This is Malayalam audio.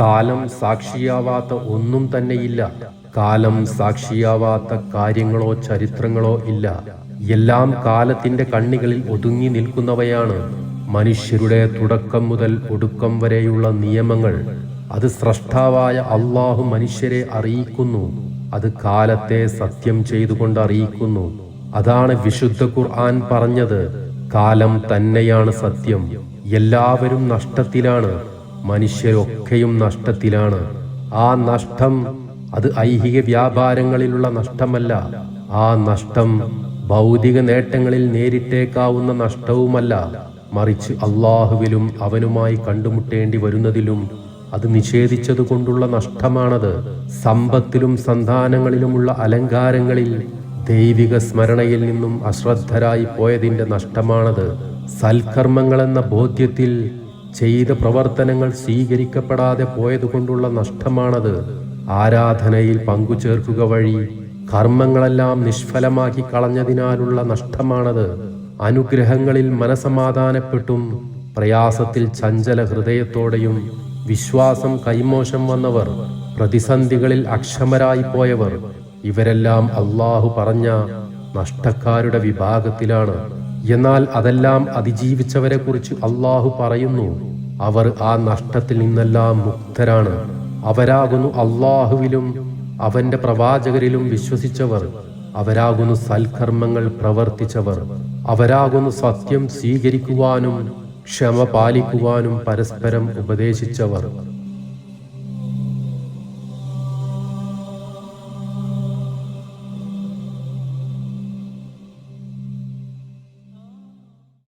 കാലം സാക്ഷിയാവാത്ത ഒന്നും തന്നെയില്ല. കാലം സാക്ഷിയാവാത്ത കാര്യങ്ങളോ ചരിത്രങ്ങളോ ഇല്ല. എല്ലാം കാലത്തിന്റെ കണ്ണികളിൽ ഒതുങ്ങി നിൽക്കുന്നവയാണ്. മനുഷ്യരുടെ തുടക്കം മുതൽ ഒടുക്കം വരെയുള്ള നിയമങ്ങൾ. അത് സ്രഷ്ടാവായ അള്ളാഹു മനുഷ്യരെ അറിയിക്കുന്നു. അത് കാലത്തെ സത്യം ചെയ്തുകൊണ്ട് അറിയിക്കുന്നു. അതാണ് വിശുദ്ധ ഖുർആൻ പറഞ്ഞത്. കാലം തന്നെയാണ് സത്യം. എല്ലാവരും നഷ്ടത്തിലാണ്. മനുഷ്യരൊക്കെയും നഷ്ടത്തിലാണ്. ആ നഷ്ടം അത് ഐഹിക വ്യാപാരങ്ങളിലുള്ള നഷ്ടമല്ല. ആ നഷ്ടം ഭൗതിക നേട്ടങ്ങളിൽ നേരിട്ടേക്കാവുന്ന നഷ്ടവുമല്ല. മറിച്ച് അള്ളാഹുവിലും അവനുമായി കണ്ടുമുട്ടേണ്ടി വരുന്നതിലും അത് നിഷേധിച്ചതുകൊണ്ടുള്ള നഷ്ടമാണത്. സമ്പത്തിലും സന്താനങ്ങളിലുമുള്ള അലങ്കാരങ്ങളിൽ ദൈവിക സ്മരണയിൽ നിന്നും അശ്രദ്ധരായി പോയതിന്റെ നഷ്ടമാണത്. സൽക്കർമ്മങ്ങളെന്ന ബോധ്യത്തിൽ ചെയ്ത പ്രവർത്തനങ്ങൾ സ്വീകരിക്കപ്പെടാതെ പോയതുകൊണ്ടുള്ള നഷ്ടമാണത്. ആരാധനയിൽ പങ്കുചേർക്കുക വഴി കർമ്മങ്ങളെല്ലാം നിഷ്ഫലമാക്കി കളഞ്ഞതിനാലുള്ള നഷ്ടമാണത്. അനുഗ്രഹങ്ങളിൽ മനസമാധാനപ്പെട്ടും പ്രയാസത്തിൽ ചഞ്ചല ഹൃദയത്തോടെയും വിശ്വാസം കൈമോശം വന്നവർ പ്രതിസന്ധികളിൽ അക്ഷമരായി പോയവർ ഇവരെല്ലാം അള്ളാഹു പറഞ്ഞ നഷ്ടക്കാരുടെ വിഭാഗത്തിലാണ്. എന്നാൽ അതെല്ലാം അതിജീവിച്ചവരെ കുറിച്ച് അള്ളാഹു പറയുന്നു. അവർ ആ നഷ്ടത്തിൽ നിന്നെല്ലാം മുക്തരാണ്. അവരാകുന്നു അള്ളാഹുവിലും അവന്റെ പ്രവാചകരിലും വിശ്വസിച്ചവർ. അവരാകുന്നു സൽക്കർമ്മങ്ങൾ പ്രവർത്തിച്ചവർ. അവരാകുന്നു സത്യം സ്വീകരിക്കുവാനും ക്ഷമ പാലിക്കുവാനും പരസ്പരം ഉപദേശിച്ചവർ.